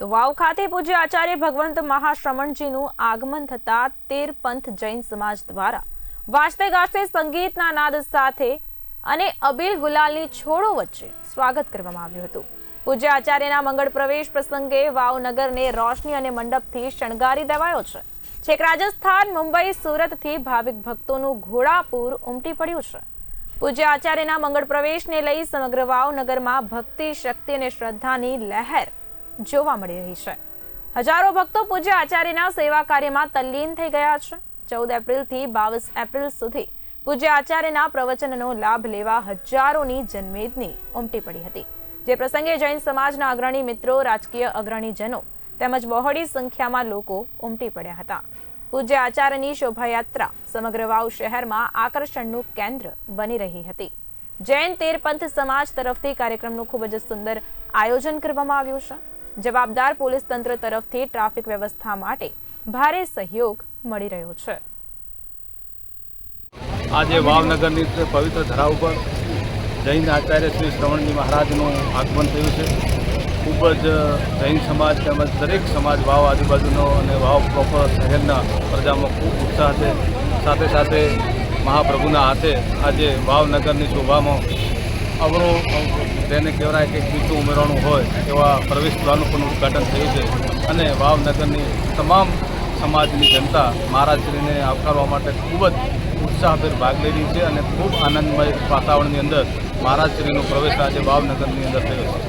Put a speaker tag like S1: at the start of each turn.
S1: તો વાવ ખાતે પૂજ્ય આચાર્ય ભગવંત મહાશ્રમણજીનું આગમન થતા તેર પંથ જૈન સમાજ દ્વારા વાજતે ગાજતે સંગીતના નાદ સાથે અને અબીલ ગુલાલની છોડો વચ્ચે સ્વાગત કરવામાં આવ્યું હતું. પૂજ્ય આચાર્યના મંગળ પ્રવેશ પ્રસંગે વાવનગરને રોશની અને મંડપથી શણગારી દેવાયો છે. છેક રાજસ્થાન, મુંબઈ, સુરતથી ભાવિક ભક્તોનું ઘોડાપૂર ઉમટી પડ્યું છે. પૂજ્ય આચાર્યના મંગળ પ્રવેશને લઈ સમગ્ર વાવનગરમાં ભક્તિ, શક્તિ અને શ્રદ્ધાની લહેર જોવા મળી રહી છે. હજારો ભક્તો પૂજ્ય આચાર્યના સેવા કાર્યમાં તલ્લીન થઈ ગયા છે. ચૌદ એપ્રિલથી બાવીસ એપ્રિલ સુધી પૂજ્ય આચાર્યના પ્રવચનનો લાભ લેવા હજારોની જનમેદની ઉમટી પડી હતી. જે પ્રસંગે જૈન સમાજના અગ્રણી મિત્રો, રાજકીય અગ્રણીજનો તેમજ બહોળી સંખ્યામાં લોકો ઉમટી પડ્યા હતા. પૂજ્ય આચાર્યની શોભાયાત્રા સમગ્ર વાવ શહેરમાં આકર્ષણનું કેન્દ્ર બની રહી હતી. જૈન તેર પંથ સમાજ તરફથી કાર્યક્રમનું ખૂબ જ સુંદર આયોજન કરવામાં આવ્યું છે. જવાબદાર પોલીસ તંત્ર તરફથી ટ્રાફિક વ્યવસ્થા માટે ભારે સહયોગ મળી રહ્યો છે.
S2: આજે ભાવનગરની પવિત્ર ધરા ઉપર જૈન આચાર્ય શ્રી શ્રવણજી મહારાજનું આગમન થયું છે. ખૂબ જ જૈન સમાજ તેમજ દરેક સમાજ વાવ આજુબાજુનો અને વાવ પ્રોપર શહેરના પ્રજામાં ખૂબ ઉત્સાહ છે. સાથે સાથે મહાપ્રભુના હાથે આજે ભાવનગરની શોભામાં અવળું તેને કહેવાય કે બીજું ઉમેરવાનું હોય એવા પ્રવેશ દ્વારનું પણ ઉદ્ઘાટન થયું છે. અને ભાવનગરની તમામ સમાજની જનતા મહારાજશ્રીને આવકારવા માટે ખૂબ જ ઉત્સાહભેર ભાગ લઈ છે અને ખૂબ આનંદમય વાતાવરણની અંદર મહારાજશ્રીનો પ્રવેશ આજે ભાવનગરની અંદર થયો છે.